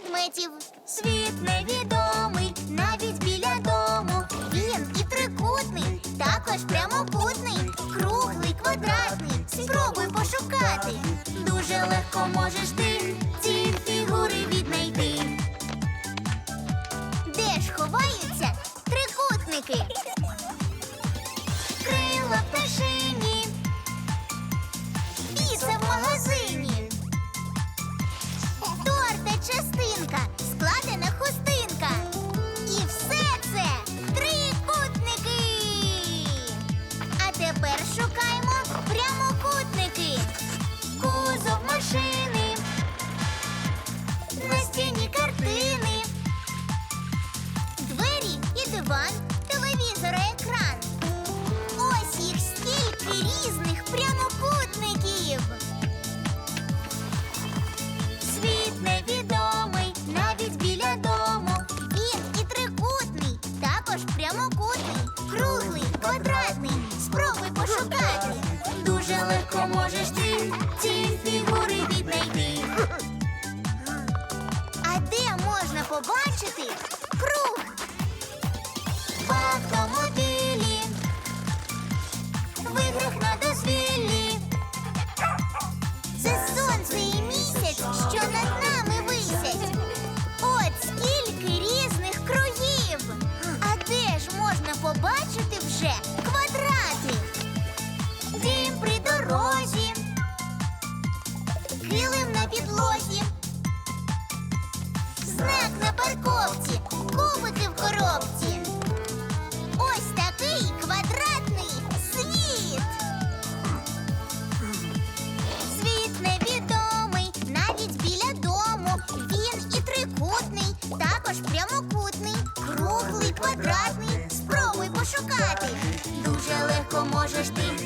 предметів. Світ невідомий, навіть біля дому. Він і трикутний, також прямокутний, круглий, квадратний. Спробуй пошукати. Дуже легко можеш ти ці фігури віднайти. Де ж ховаються трикутники? Крила пташи. бачити вже квадрати. Дім при дорозі, килим на підлозі, знак на парковці, кубики в коробці. допоможеш ти.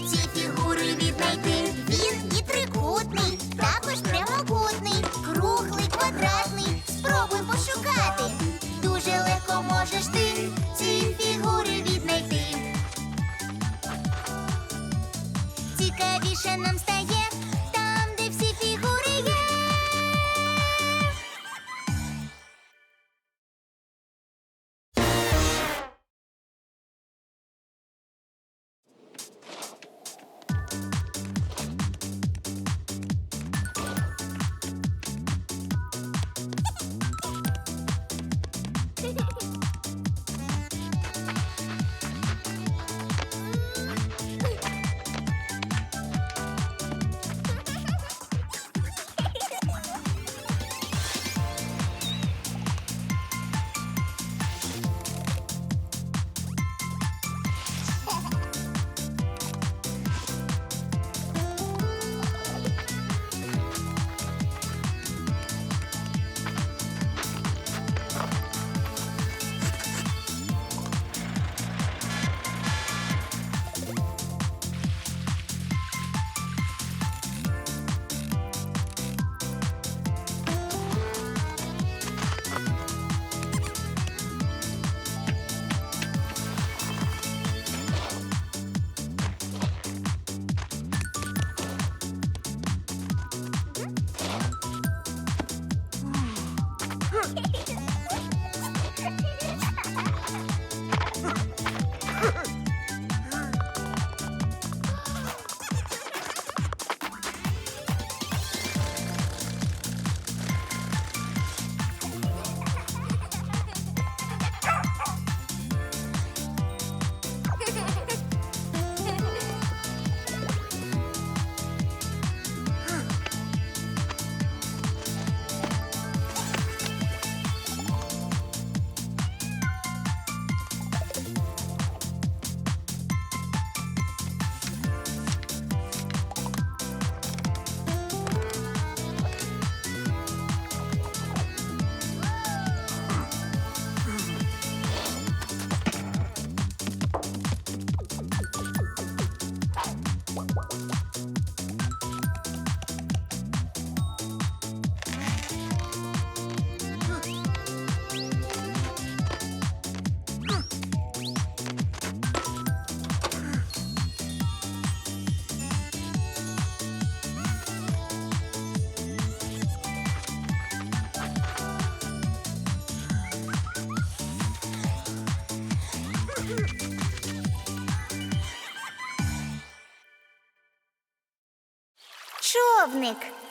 Човник.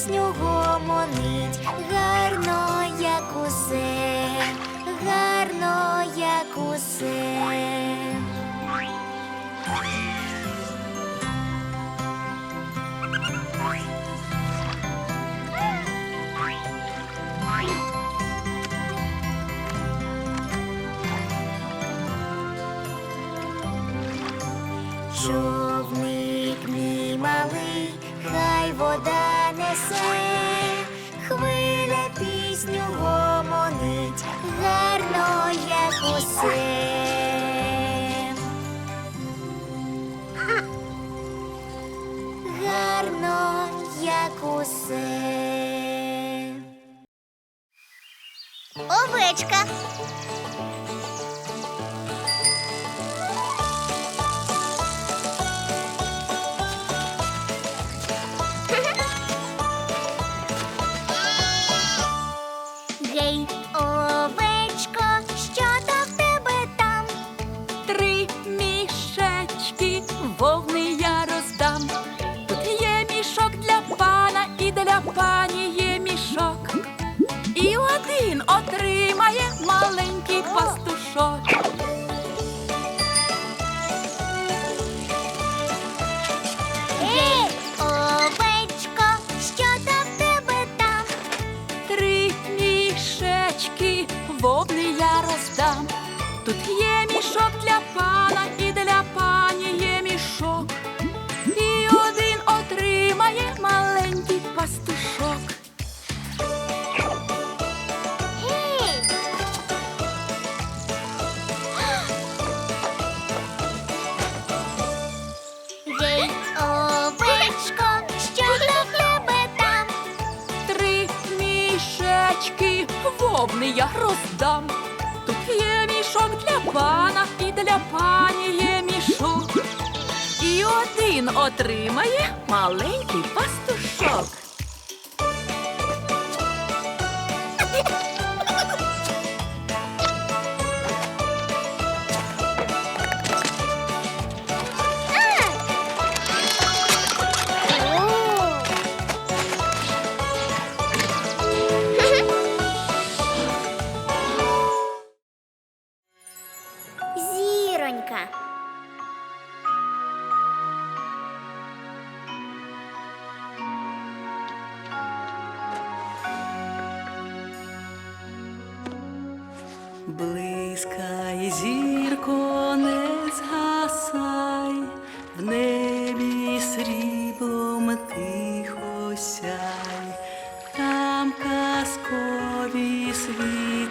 пісню гомонить, гарно як усе, гарно як усе. Овечка. повний я роздам. Тут є мішок для пана і для пані є мішок. І один отримає маленький пастушок.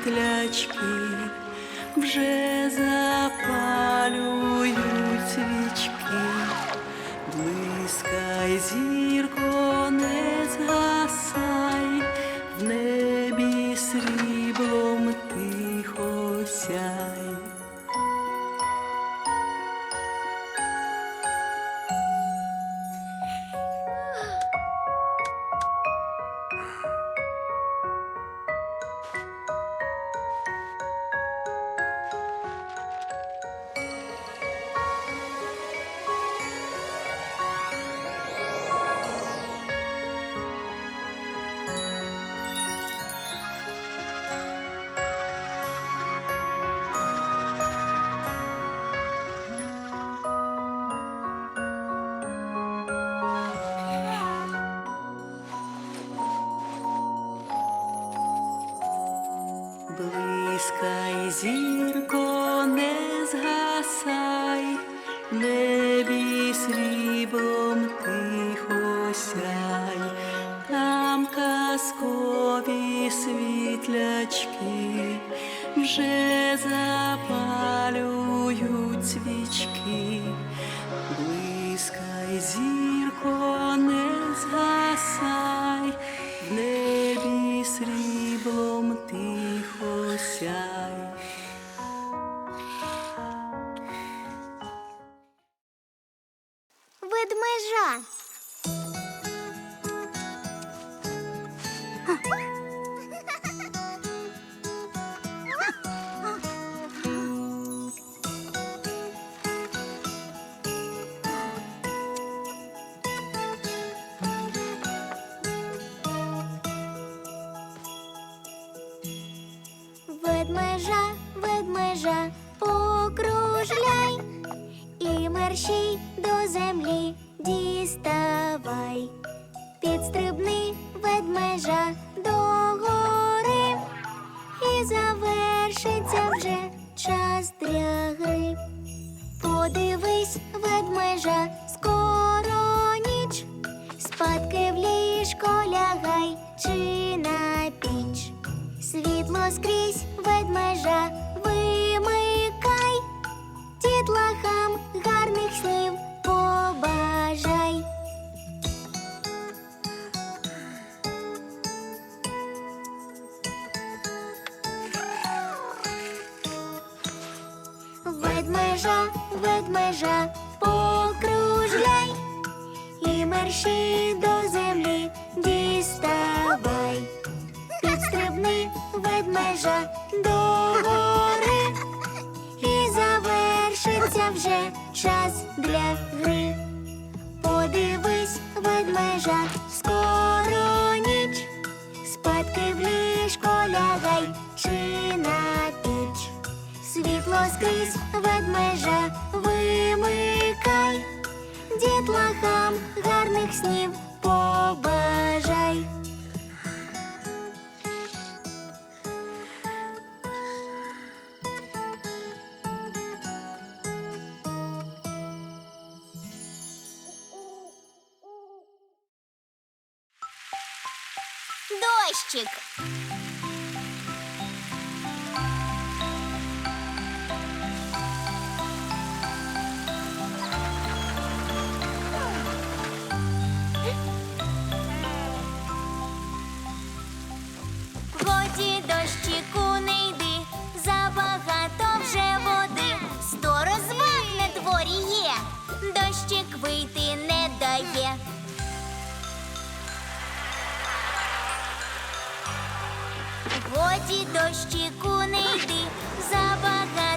клячки, вже запалюють свічки, блискай зі. срібом тихо сяй, там казкові світлячки вже запалюють свічки, блискай зірко не згасай. Не ведмежа, покружляй і мерщій до землі діставай. Підстрибни ведмежа до гори, і завершиться вже час гри. Подивись, ведмежа, скоро ніч, спадки в ліжко лягай чи на піч. Світло скрізь ведмежа Ведмежа, ведмежа, покружляй і мерщій до землі діставай. Підстрибни ведмежа до гори і завершиться вже час для гри. Подивись, ведмежа, скоро скрізь ведмежа вимикай, дітлахам гарних снів побажай. Дощику не йди, забагато вже води, сто розваг на дворі є, дощик вийти не дає. Годі дощику не йди, забагато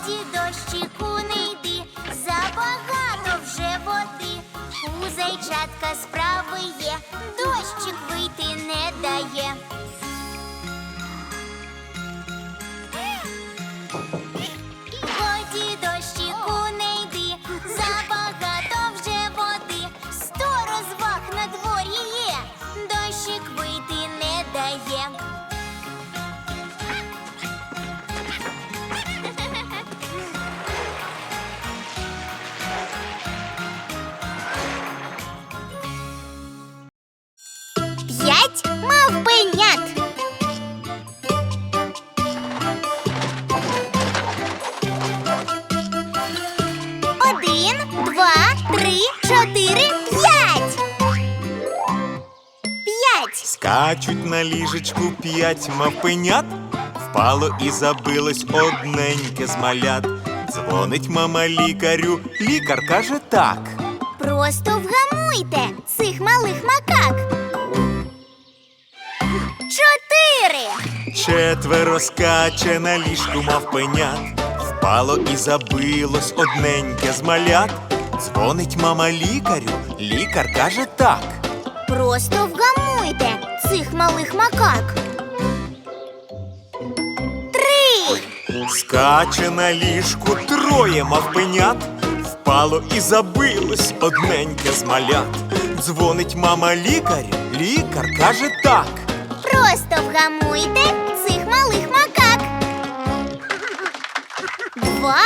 Годі дощику не йди, забагато вже води. У зайчатка справи є, дощик вийти не дає. Скачуть на ліжечку п'ять мавпенят, впало і забилось одненьке з малят. Дзвонить мама лікарю, лікар каже так. Просто вгамуйте цих малих макак. Чотири. Четверо скаче на ліжку мавпенят, впало і забилось одненьке з малят. Дзвонить мама лікарю, лікар каже так. Просто вгамуйте цих малих макак. Три. Скаче на ліжку троє мавпенят, впало і забилось одненьке з малят. Дзвонить мама лікарю, лікар каже так. Просто вгамуйте цих малих макак. Два.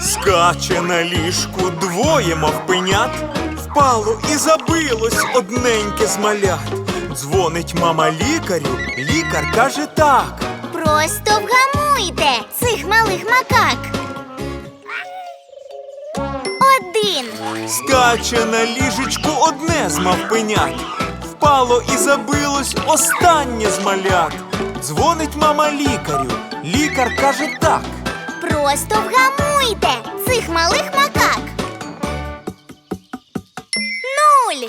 Скаче на ліжку двоє мавпенят, впало і забилось одненьке з малят. Дзвонить мама лікарю, лікар каже так. Просто вгамуйте цих малих макак. Один. Скаче на ліжечку одне з мавпенят, впало і забилось останнє з малят. Дзвонить мама лікарю, лікар каже так. Просто вгамуйте цих малих макак. Нуль.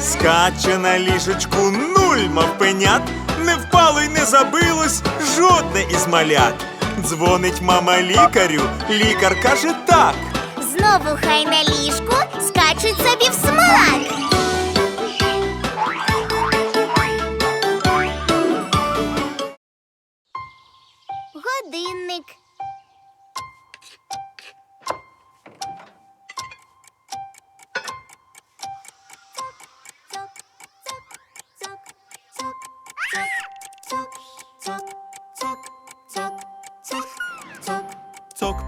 Скаче на ліжечку нуль мавпенят, не впало й не забилось жодне із малят. Дзвонить мама лікарю, лікар каже так. Знову хай на ліжку скачуть собі в смак. Годинник.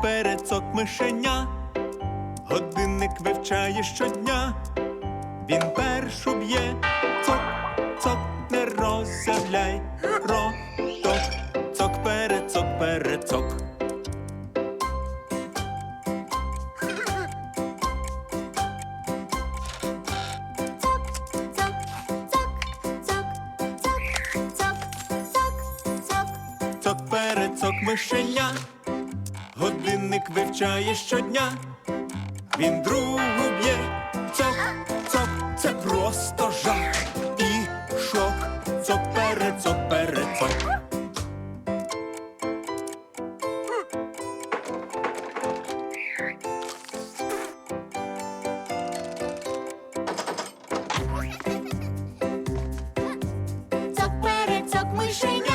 Перед цок мишеня, годинник вивчає щодня. Він першу б'є, цок, цок, не роззявляй, ро, ток, цок перед цок перед цок. Цок перед цок мишеня, годинник вивчає щодня. Він другу б'є, цок, цок, це просто жах і шок. Цок перед цок перед цок. Цок перед цок мишеня.